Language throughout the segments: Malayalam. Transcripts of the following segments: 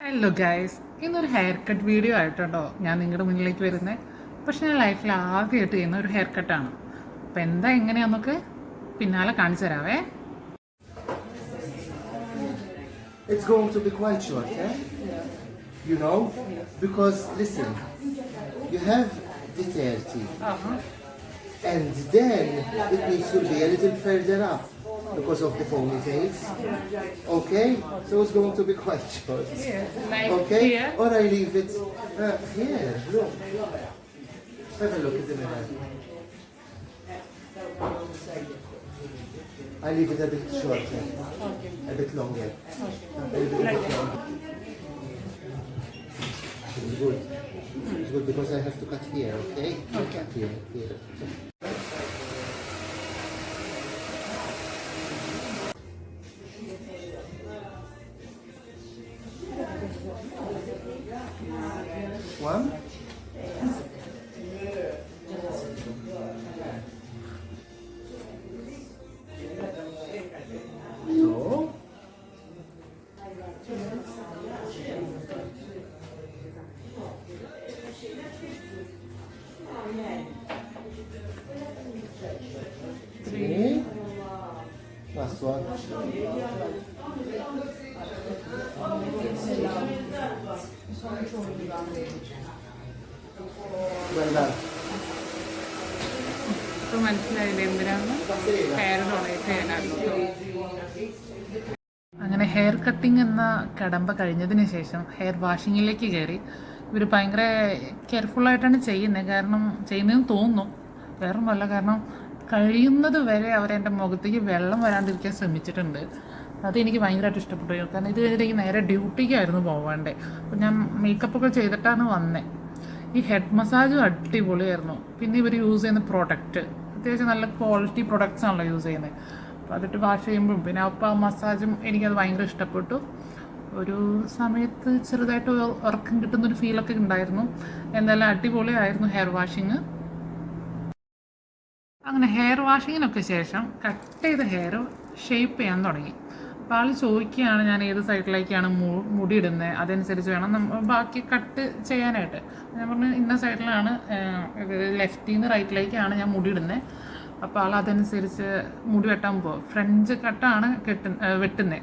ഹലോ ഗൈസ് ഇന്നൊരു ഹെയർ കട്ട് വീഡിയോ ആയിട്ടുണ്ടോ ഞാൻ നിങ്ങളുടെ മുന്നിലേക്ക് വരുന്നത് പക്ഷെ ഞാൻ ലൈഫിൽ ആദ്യമായിട്ട് ചെയ്യുന്ന ഒരു ഹെയർ കട്ടാണ് അപ്പം എന്താ എങ്ങനെയാന്നൊക്കെ പിന്നാലെ കാണിച്ചു തരാവേ. It's going to be quite short, eh? You know? Because, listen, you have the 30, and then it needs to be a little further up. Because of the ponytails. Okay? So it's going to be quite short. Okay? Or I leave it uh, here, look. Have a look at the mirror. I leave it a bit shorter, a bit longer. A little bit longer. It's good. It's good because I have to cut here, okay? Okay. Here, here. One. Two. Three. Last one. അങ്ങനെ ഹെയർ കട്ടിംഗ് എന്ന കടമ്പ കഴിഞ്ഞതിന് ശേഷം ഹെയർ വാഷിങ്ങിലേക്ക് കയറി. ഇവർ ഭയങ്കര കെയർഫുള്ളായിട്ടാണ് ചെയ്യുന്നത് കാരണം ചെയ്യുന്നതെന്ന് തോന്നുന്നു. വേറെ ഒന്നുമല്ല കാരണം കഴിയുന്നത് വരെ അവരെന്റെ മുഖത്തേക്ക് വെള്ളം വരാണ്ടിരിക്കാൻ ശ്രമിച്ചിട്ടുണ്ട്. അതെനിക്ക് ഭയങ്കരമായിട്ട് ഇഷ്ടപ്പെട്ടു. കാരണം ഇത് കഴിഞ്ഞിട്ട് എനിക്ക് നേരെ ഡ്യൂട്ടിക്കായിരുന്നു പോവാണ്ടേ. അപ്പം ഞാൻ മേക്കപ്പൊക്കെ ചെയ്തിട്ടാണ് വന്നത് ഈ ഹെഡ് മസാജും അടിപൊളിയായിരുന്നു. പിന്നെ ഇവർ യൂസ് ചെയ്യുന്ന പ്രോഡക്റ്റ് അത്യാവശ്യം നല്ല ക്വാളിറ്റി പ്രൊഡക്ട്സ് ആണല്ലോ യൂസ് ചെയ്യുന്നത് അപ്പോൾ അതിട്ട് വാഷ് ചെയ്യുമ്പോഴും പിന്നെ അപ്പം ആ മസാജും എനിക്കത് ഭയങ്കര ഇഷ്ടപ്പെട്ടു. ഒരു സമയത്ത് ചെറുതായിട്ട് ഉറക്കം കിട്ടുന്നൊരു ഫീലൊക്കെ ഉണ്ടായിരുന്നു. എന്തായാലും അടിപൊളിയായിരുന്നു ഹെയർ വാഷിങ് അങ്ങനെ ഹെയർ വാഷിങ്ങിനൊക്കെ ശേഷം കട്ട് ചെയ്ത ഹെയർ ഷേപ്പ് ചെയ്യാൻ തുടങ്ങി. അപ്പോൾ ആൾ ചോദിക്കുകയാണ് ഞാൻ ഏത് സൈഡിലേക്കാണ് മുടി ഇടുന്നത് അതനുസരിച്ച് വേണം നമ്മൾ ബാക്കി കട്ട് ചെയ്യാനായിട്ട്. ഞാൻ പറഞ്ഞു ഇന്ന സൈഡിലാണ് ലെഫ്റ്റിൽ നിന്ന് റൈറ്റിലേക്കാണ് ഞാൻ മുടി ഇടുന്നത് അപ്പോൾ ആൾ അതനുസരിച്ച് മുടി വെട്ടാൻ പോകും ഫ്രഞ്ച് കട്ടാണ് കെട്ടു വെട്ടുന്നത്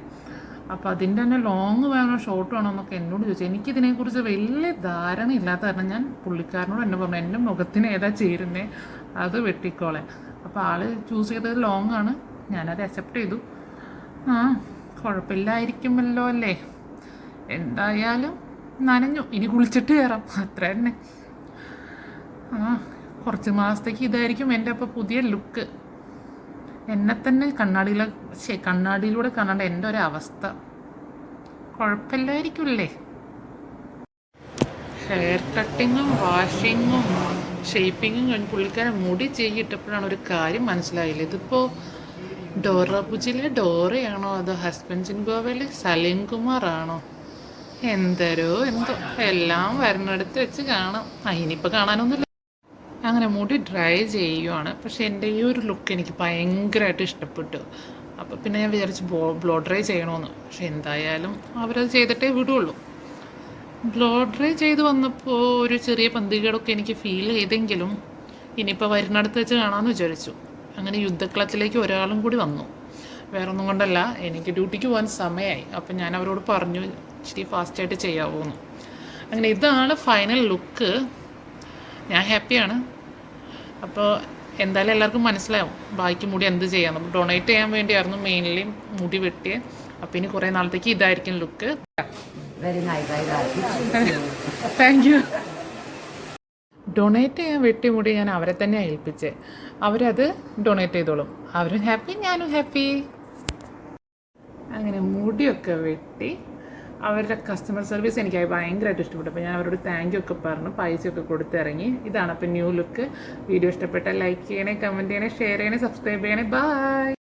അപ്പോൾ അതിന്റെ തന്നെ ലോങ് വേണോ ഷോർട്ട് വേണോ എന്നൊക്കെ എന്നോട് ചോദിച്ചു. എനിക്കിതിനെക്കുറിച്ച് വലിയ ധാരണ ഇല്ലാത്ത കാരണം ഞാൻ പുള്ളിക്കാരനോട് എന്നെ പറഞ്ഞു എന്റെ മുഖത്തിന് ഏതാ ചേരുന്നത് അത് വെട്ടിക്കോളെ. അപ്പോൾ ആൾ ചൂസ് ചെയ്തത് ലോങ് ആണ്. ഞാനത് അക്സെപ്റ്റ് ചെയ്തു. ആ കുഴപ്പമില്ലായിരിക്കുമല്ലോ അല്ലേ? എന്തായാലും നനഞ്ഞു. ഇനി കുളിച്ചിട്ട് കയറാം അത്ര തന്നെ. ആ കുറച്ച് മാസത്തേക്ക് ഇതായിരിക്കും എന്റെ അപ്പോൾ പുതിയ ലുക്ക്. എന്നെ തന്നെ കണ്ണാടിയിലെ ശേ കണ്ണാടിയിലൂടെ കാണേണ്ട എന്റെ ഒരു അവസ്ഥ കുഴപ്പമില്ലായിരിക്കുമല്ലേ? ഹെയർ കട്ടിങ്ങും വാഷിങ്ങും ഷേപ്പിങ്ങും കഴിഞ്ഞ് പുള്ളിക്കാരൻ മുടി ചെയ്യിട്ടപ്പോഴാണ് ഒരു കാര്യം മനസ്സിലായില്ല? ഇതിപ്പോൾ ഡോറ പുജിലെ ഡോറയാണോ? അതോ ഹസ്ബൻഡ് ഇൻ ഗോവയിലെ സലീം കുമാർ ആണോ എന്തരോ എന്തോ. എല്ലാം വരണടുത്ത് വെച്ച് കാണാം. ആ ഇനിയിപ്പോൾ കാണാനൊന്നുമില്ല. അങ്ങനെ മുടി ഡ്രൈ ചെയ്യുവാണ്. പക്ഷേ എന്റെ ഈ ഒരു ലുക്ക് എനിക്ക് ഭയങ്കരമായിട്ട് ഇഷ്ടപ്പെട്ടു. അപ്പോൾ പിന്നെ ഞാൻ വിചാരിച്ചു ബ്ലോ ബ്ലോ ഡ്രൈ ചെയ്യണമെന്ന് പക്ഷെ എന്തായാലും അവരത് ചെയ്തിട്ടേ വിടുള്ളൂ. ബ്ലോ ഡ്രൈ ചെയ്ത് വന്നപ്പോൾ ഒരു ചെറിയ പന്തികേടൊക്കെ എനിക്ക് ഫീൽ ചെയ്തെങ്കിലും ഇനിയിപ്പോൾ വരുന്നിടത്ത് വെച്ച് കാണാമെന്ന് വിചാരിച്ചു. അങ്ങനെ യുദ്ധക്കളത്തിലേക്ക് ഒരാളും കൂടി വന്നു. വേറൊന്നും കൊണ്ടല്ല എനിക്ക് ഡ്യൂട്ടിക്ക് പോകാൻ സമയമായി അപ്പം ഞാൻ അവരോട് പറഞ്ഞു ഇച്ചിരി ഫാസ്റ്റായിട്ട് ചെയ്യാവോ എന്ന് അങ്ങനെ ഇതാണ് ഫൈനൽ ലുക്ക് ഞാൻ ഹാപ്പിയാണ് അപ്പോൾ എന്തായാലും എല്ലാവർക്കും മനസ്സിലാവും ബാക്കി മുടി എന്ത് ചെയ്യാം അപ്പോൾ ഡൊണേറ്റ് ചെയ്യാൻ വേണ്ടിയായിരുന്നു മെയിൻലി മുടി വെട്ടിയത് അപ്പം ഇനി കുറേ നാളത്തേക്ക് ഇതായിരിക്കും ലുക്ക്. താങ്ക് യു ഡൊണേറ്റ് ചെയ്യാൻ വെട്ടിമുടി ഞാൻ അവരെ തന്നെ ഏൽപ്പിച്ച്. അവരത് ഡൊണേറ്റ് ചെയ്തോളും. അവരും ഹാപ്പി ഞാനും ഹാപ്പി അങ്ങനെ മുടിയൊക്കെ വെട്ടി അവരുടെ കസ്റ്റമർ സർവീസ് എനിക്ക് ഭയങ്കരമായിട്ട് ഇഷ്ടപ്പെട്ടു. അപ്പോൾ ഞാൻ അവരോട് താങ്ക് യു ഒക്കെ പറഞ്ഞു. പൈസയൊക്കെ കൊടുത്തിറങ്ങി. ഇതാണ് അപ്പോൾ ന്യൂ ലുക്ക് വീഡിയോ ഇഷ്ടപ്പെട്ടാൽ ലൈക്ക് ചെയ്യണേ കമന്റ് ചെയ്യണേ ഷെയർ ചെയ്യണേ സബ്സ്ക്രൈബ് ചെയ്യണേ. ബൈ